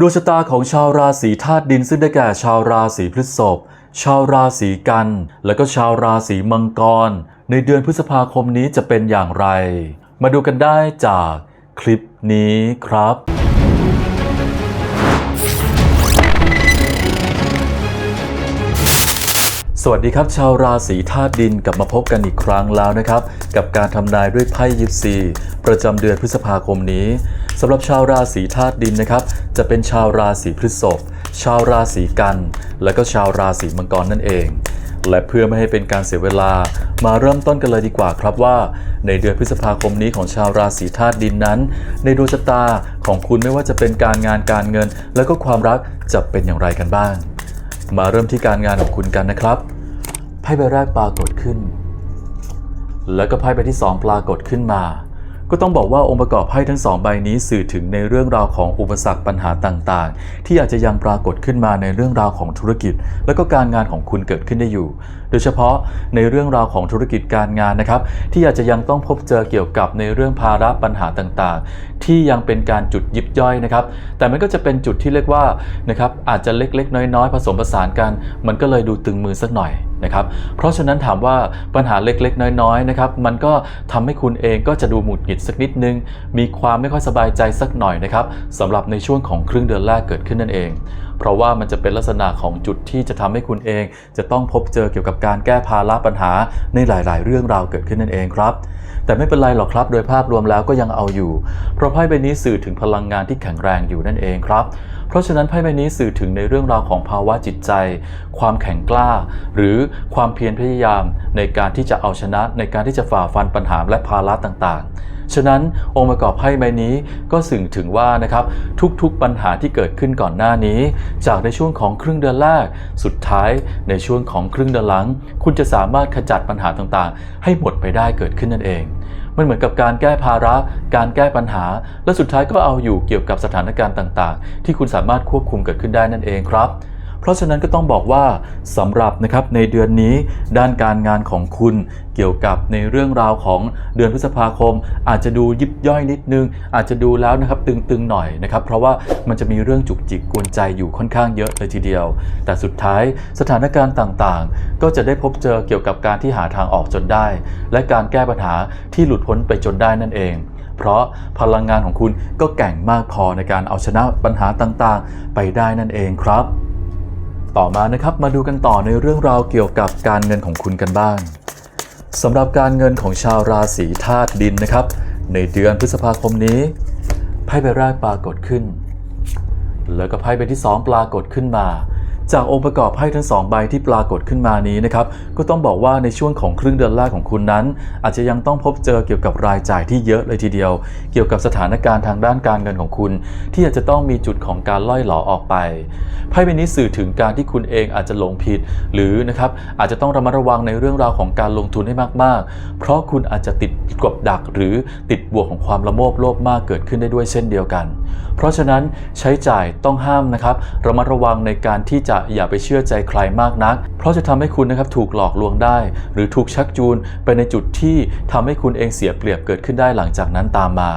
ดวงชะตาของชาวราศีธาตุดินซึ่งได้แก่ชาวราศีพฤษภ ชาวราศีกัน และก็ชาวราศีมังกร ในเดือนพฤษภาคมนี้จะเป็นอย่างไร มาดูกันได้จากคลิปนี้ครับ สวัสดีครับชาวราศีธาตุดินกลับมาพบกันอีกครั้งแล้วนะครับ กับการทำนายด้วยไพ่ยิปซี ประจำเดือนพฤษภาคมนี้ สำหรับชาวราศีธาตุดินนะครับ จะเป็นชาวราศีพฤษภชาวราศีกัน และก็ชาวราศีมังกรนั่นเอง และเพื่อไม่ให้เป็นการเสียเวลา มาเริ่มต้นกันเลยดีกว่าครับว่า ในเดือนพฤษภาคมนี้ของชาวราศีธาตุดินนั้น ในดวงชะตาของคุณไม่ว่าจะเป็นการงานการเงิน และก็ความรักจะเป็นอย่างไรกันบ้าง มาเริ่มที่การงานของคุณกันนะครับไพ่ใบแรกปรากฏขึ้น แล้วก็ไพ่ใบที่ 2 ปรากฏขึ้นมา ก็ต้องบอกว่าองค์ประกอบไพ่ทั้งสองใบนี้สื่อถึงในเรื่องราวของอุปสรรคปัญหาต่างๆ ที่อาจจะยังปรากฏขึ้นมาในเรื่องราวของธุรกิจ และก็การงานของคุณเกิดขึ้นได้อยู่ โดยเฉพาะในเรื่องราวของธุรกิจการงานนะครับ ที่อาจจะยังต้องพบเจอเกี่ยวกับในเรื่องภาระปัญหาต่างๆ ที่ยังเป็นการจุดยิบย่อยนะครับ แต่มันก็จะเป็นจุดที่เรียกว่านะครับอาจจะเล็กๆ น้อยๆ ผสมผสานกัน มันก็เลยดูตึงมือสักหน่อย นะครับเพราะฉะนั้นถามว่าปัญหาเล็กๆ น้อยๆนะครับมันก็ทำให้คุณเองก็จะดูหมุดหงิดสักนิดนึง มีความไม่ค่อยสบายใจสักหน่อยนะครับสำหรับในช่วงของครึ่งเดือนแรกเกิดขึ้นนั่นเอง เพราะว่ามันจะเป็นลักษณะของจุดที่จะทำให้คุณเอง จะต้องพบเจอเกี่ยวกับการแก้ภาระปัญหาในหลาย ๆ เรื่องราวเกิดขึ้นนั่นเองครับแต่ไม่เป็นไรหรอกครับ โดยภาพรวมแล้วก็ยังเอาอยู่ เพราะไพ่ใบนี้สื่อถึงพลังงานที่แข็งแรงอยู่นั่นเองครับ ราะฉะนั้นไพ่ใบนี้สื่อถึงในเรื่องราวของภาวะจิตใจ ความแข็งกล้า หรือความเพียรพยายามในการที่จะเอาชนะในการที่จะฝ่าฟันปัญหาและภาระต่างๆ ฉะนั้นองค์ประกอบไพ่ใบนี้ก็สื่อถึงว่านะครับทุกๆปัญหาที่เกิดขึ้นก่อนหน้านี้ จากในช่วงของครึ่งเดือนแรก สุดท้ายในช่วงของครึ่งเดือนหลัง คุณจะสามารถขจัดปัญหาต่างๆ ให้หมดไปได้เกิดขึ้นนั่นเอง มันเหมือนกับการแก้ภาระ การแก้ปัญหา และสุดท้ายก็เอาอยู่เกี่ยวกับสถานการณ์ต่าง ๆ ที่คุณสามารถควบคุมเกิดขึ้นได้นั่นเองครับ เพราะฉะนั้นก็ต้องบอกว่าสำหรับนะครับในเดือนนี้ด้านการงานของคุณเกี่ยวกับในเรื่องราวของเดือนพฤษภาคม อาจจะดูยิบย่อยนิดนึง อาจจะดูแล้วนะครับตึงๆหน่อยนะครับ เพราะว่ามันจะมีเรื่องจุกจิกกวนใจอยู่ค่อนข้างเยอะเลยทีเดียว แต่สุดท้ายสถานการณ์ต่างๆ ก็จะได้พบเจอเกี่ยวกับการที่หาทางออกจนได้ และการแก้ปัญหาที่หลุดพ้นไปจนได้นั่นเอง เพราะพลังงานของคุณก็แก่งมากพอในการเอาชนะปัญหาต่างๆ ไปได้นั่นเองครับ ต่อมานะครับมาดูกันต่อในเรื่องราวเกี่ยวกับการเงินของคุณกันบ้างสำหรับการเงินของชาวราศีธาตุดินนะครับ ในเดือนพฤษภาคมนี้ไพ่ใบแรกปรากฏขึ้น แล้วก็ไพ่ใบที่ 2 ปรากฏขึ้นมา จากองค์ประกอบไพ่ทั้งสองใบที่ปรากฏขึ้นมานี้นะครับก็ต้องบอกว่าในช่วงของครึ่งเดือนแรกของคุณนั้น อาจจะยังต้องพบเจอเกี่ยวกับรายจ่ายที่เยอะเลยทีเดียว เกี่ยวกับสถานการณ์ทางด้านการเงินของคุณ ที่อาจจะต้องมีจุดของการล่อยหลอออกไป ไพ่ใบนี้สื่อถึงการที่คุณเองอาจจะหลงผิด หรือนะครับอาจจะต้องระมัดระวังในเรื่องราวของการลงทุนให้มาก ๆ เพราะคุณอาจจะติดกบดักหรือติดบ่วงของความละโมบโลภมากเกิดขึ้นได้ด้วยเช่นเดียวกัน เพราะฉะนั้นใช้จ่ายต้องห้ามนะครับระมัดระวังในการที่จะอย่าไปเชื่อใจใครมากนัก เพราะจะทำให้คุณนะครับถูกหลอกลวงได้ หรือถูกชักจูนไปในจุดที่ทำให้คุณเองเสียเปรียบเกิดขึ้นได้หลังจากนั้นตามมา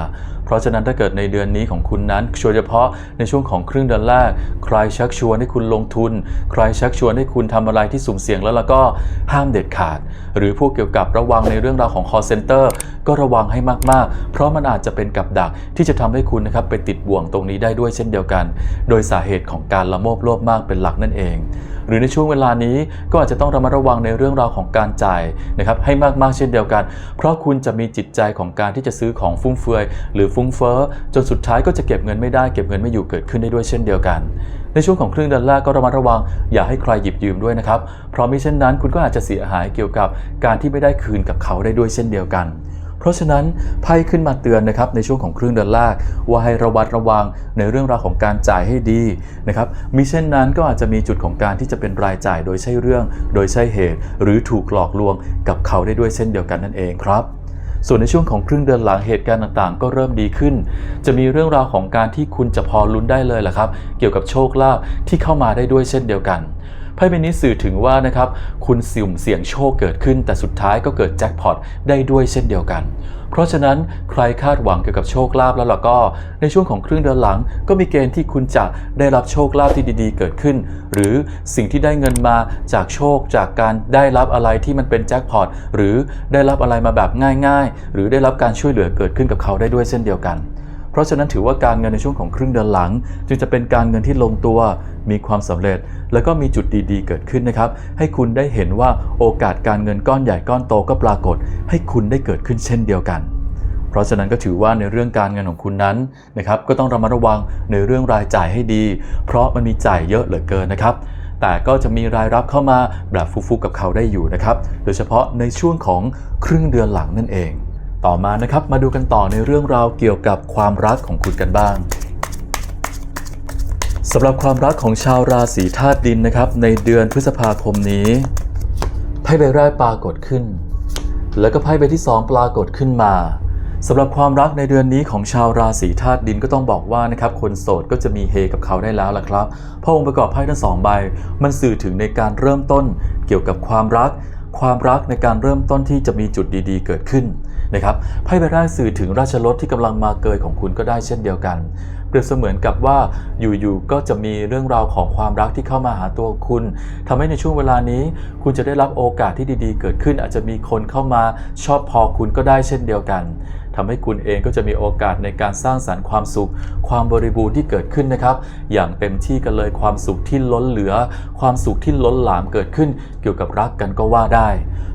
เพราะฉะนั้นถ้าเกิดในเดือนนี้ของคุณนั้นโดยเฉพาะในช่วงของครึ่งเดือนแรก ใครชักชวนให้คุณลงทุน ใครชักชวนให้คุณทำอะไรที่สุ่มเสี่ยงแล้วแล้วก็ห้ามเด็ดขาด หรือพวกเกี่ยวกับระวังในเรื่องราวของ call center ก็ระวังให้มากๆ เพราะมันอาจจะเป็นกับดักที่จะทำให้คุณนะครับไปติดบ่วงตรงนี้ได้ด้วยเช่นเดียวกัน โดยสาเหตุของการละโมบโลภมากเป็นหลักนั่นเอง หรือในช่วงเวลานี้ก็อาจจะต้องระมัดระวังในเรื่องราวของการจ่ายนะครับให้มากๆเช่นเดียวกัน เพราะคุณจะมีจิตใจของการที่จะซื้อของฟุ่มเฟือย หรือฟุ้งเฟ้อจนสุดท้ายก็จะเก็บเงินไม่ได้เก็บเงินไม่อยู่เกิดขึ้นได้ด้วยเช่นเดียวกัน ในช่วงของครึ่งเดือนแรกก็ระมัดระวัง อย่าให้ใครหยิบยืมด้วยนะครับเพราะมิเช่นนั้นคุณก็อาจจะเสียหายเกี่ยวกับการที่ไม่ได้คืนกับเขาได้ด้วยเช่นเดียวกัน เพราะฉะนั้นไพ่ขึ้นมาเตือนนะครับในช่วงของครึ่งเดือนแรกว่าให้ระวัดระวังในเรื่องราวของการจ่ายให้ดีนะครับมิเช่นนั้นก็อาจจะมีจุดของการที่จะเป็นรายจ่ายโดยใช่เรื่อง โดยใช่เหตุ หรือถูกหลอกลวงกับเขาได้ด้วยเช่นเดียวกันนั่นเองครับส่วนในช่วงของครึ่งเดือนหลังเหตุการณ์ต่างๆ ก็เริ่มดีขึ้น จะมีเรื่องราวของการที่คุณจะพอลุ้นได้เลยแหละครับ เกี่ยวกับโชคลาภที่เข้ามาได้ด้วยเช่นเดียวกัน ไพ่ใบนี้สื่อถึงว่านะครับคุณสุ่มเสี่ยงโชคเกิดขึ้น แต่สุดท้ายก็เกิดแจ็คพอตได้ด้วยเช่นเดียวกัน เพราะฉะนั้นใครคาดหวังเกี่ยวกับโชคลาภแล้วล่ะก็ ในช่วงของครึ่งเดือนหลัง ก็มีเกณฑ์ที่คุณจะได้รับโชคลาภที่ดีๆ เกิดขึ้น หรือสิ่งที่ได้เงินมาจากโชคจากการได้รับอะไรที่มันเป็นแจ็คพอตหรือได้รับอะไรมาแบบง่าย ๆ หรือได้รับการช่วยเหลือเกิดขึ้นกับเขาได้ด้วยเช่นเดียวกัน ราะฉะนั้นถือว่าการเงินในช่วงของครึ่งเดือนหลัง จึงจะเป็นการเงินที่ลงตัวมีความสำเร็จ แล้วก็มีจุดดีๆ เกิดขึ้นนะครับ ให้คุณได้เห็นว่าโอกาสการเงินก้อนใหญ่ก้อนโตก็ปรากฏ ให้คุณได้เกิดขึ้นเช่นเดียวกัน เพราะฉะนั้นก็ถือว่าในเรื่องการเงินของคุณนั้นนะครับก็ต้องระมัดระวังในเรื่องรายจ่ายให้ดี เพราะมันมีจ่ายเยอะเหลือเกินนะครับแต่ก็จะมีรายรับเข้ามาแบบฟุกๆกับเขาได้อยู่นะครับ โดยเฉพาะในช่วงของครึ่งเดือนหลังนั่นเอง ต่อมานะครับมาดูกันต่อในเรื่องราวเกี่ยวกับความรักของคุณกันบ้างสำหรับความรักของชาวราศีธาตุดินนะครับ ในเดือนพฤษภาคมนี้ไพ่ใบแรกปรากฏขึ้น แล้วก็ไพ่ใบที่ 2 ปรากฏขึ้นมาสำหรับความรักในเดือนนี้ของชาวราศีธาตุดินก็ต้องบอกว่านะครับคนโสดก็จะมีเฮกับเขาได้แล้วล่ะครับเพราะองค์ประกอบไพ่ทั้งสองใบ มันสื่อถึงในการเริ่มต้นเกี่ยวกับความรัก ความรักในการเริ่มต้นที่จะมีจุดดีๆ เกิดขึ้น นะครับไพ่ใบแรกสื่อถึงราชรถที่กำลังมาเกยของคุณก็ได้เช่นเดียวกัน เปรียบเสมือนกับว่าอยู่ๆก็จะมีเรื่องราวของความรักที่เข้ามาหาตัวคุณทำให้ในช่วงเวลานี้ คุณจะได้รับโอกาสที่ดีๆ เกิดขึ้นอาจจะมีคนเข้ามาชอบพอคุณก็ได้เช่นเดียวกัน ทำให้คุณเองก็จะมีโอกาสในการสร้างสรรค์ความสุข ความบริบูรณ์ที่เกิดขึ้นนะครับ อย่างเต็มที่กันเลยความสุขที่ล้นเหลือ ความสุขที่ล้นหลามเกิดขึ้น เกี่ยวกับรักกันก็ว่าได้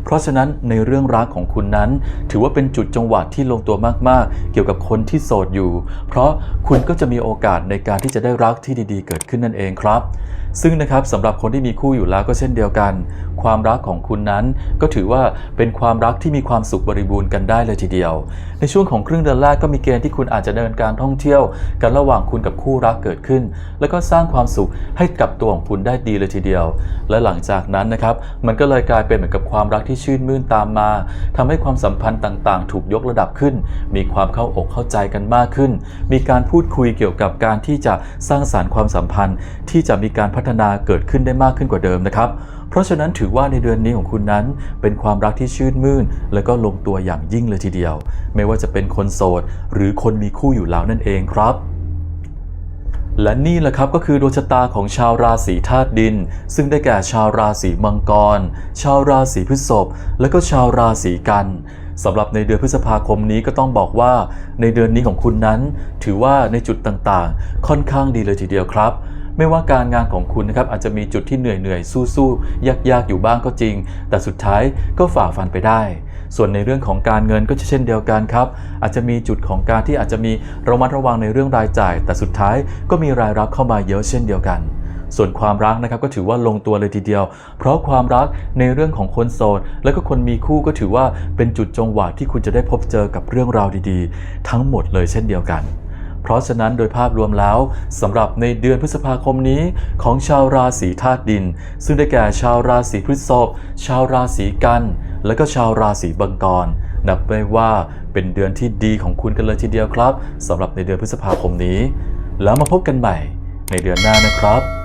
เพราะฉะนั้นในเรื่องรักของคุณนั้น ถือว่าเป็นจุดจังหวะที่ลงตัวมากๆ เกี่ยวกับคนที่โสดอยู่ เพราะคุณก็จะมีโอกาสในการที่จะได้รักที่ดีๆ เกิดขึ้นนั่นเองครับ ซึ่งนะครับสำหรับคนที่มีคู่อยู่แล้วก็เช่นเดียวกัน ความรักของคุณนั้นก็ถือว่าเป็นความรักที่มีความสุขบริบูรณ์กันได้เลยทีเดียว ในช่วงของครึ่งเดือนแรกก็มีเกณฑ์ที่คุณอาจจะเดินการท่องเที่ยว กันระหว่างคุณกับคู่รักเกิดขึ้น แล้วก็สร้างความสุขให้กับตัวของคุณได้ดีเลยทีเดียว และหลังจากนั้นนะครับมันก็เลยกลายเป็นเหมือนกับความรักที่ชื่นมื่นตามมาทำให้ความสัมพันธ์ต่างๆ ถูกยกระดับขึ้น มีความเข้าอกเข้าใจกันมากขึ้น มีการพูดคุยเกี่ยวกับการที่จะสร้างสารรค์ความสัมพันธ์ที่จะมีการพัฒนาเกิดขึ้นได้มากขึ้นกว่าเดิมนะครับ เพราะฉะนั้นถือว่าในเดือนนี้ของคุณนั้น เป็นความรักที่ชื่นมื่น และก็ลงตัวอย่างยิ่งเลยทีเดียว ไม่ว่าจะเป็นคนโสด หรือคนมีคู่อยู่แล้วนั่นเองครับและนี่แหละครับก็คือดวงชะตาของชาวราศีธาตุดิน ซึ่งได้แก่ชาวราศีมังกร ชาวราศีพฤษภและก็ชาวราศีกันสำหรับในเดือนพฤษภาคมนี้ก็ต้องบอกว่าในเดือนนี้ของคุณนั้น ถือว่าในจุดต่างๆ ค่อนข้างดีเลยทีเดียวครับ ไม่ว่าการงานของคุณนะครับอาจจะมีจุดที่เหนื่อยเหนื่อยสู้สู้ยากยากอยู่บ้างก็จริง แต่สุดท้ายก็ฝ่าฟันไปได้ ส่วนในเรื่องของการเงินก็จะเช่นเดียวกันครับ อาจจะมีจุดของการที่อาจจะมีระมัดระวังในเรื่องรายจ่าย แต่สุดท้ายก็มีรายรับเข้ามาเยอะเช่นเดียวกันส่วนความรักนะครับก็ถือว่าลงตัวเลยทีเดียว เพราะความรักในเรื่องของคนโสด และก็คนมีคู่ก็ถือว่าเป็นจุดจงหวะที่คุณจะได้พบเจอกับเรื่องราวดีๆ ทั้งหมดเลยเช่นเดียวกัน เพราะฉะนั้นโดยภาพรวมแล้วสำหรับในเดือนพฤษภาคมนี้ของชาวราศีธาตุดิน ซึ่งได้แก่ชาวราศีพฤษภชาวราศีกัน และก็ชาวราศีบังกรนับได้ว่าเป็นเดือนที่ดีของคุณกันเลยทีเดียวครับสำหรับในเดือนพฤษภาคมนี้ แล้วมาพบกันใหม่ในเดือนหน้านะครับ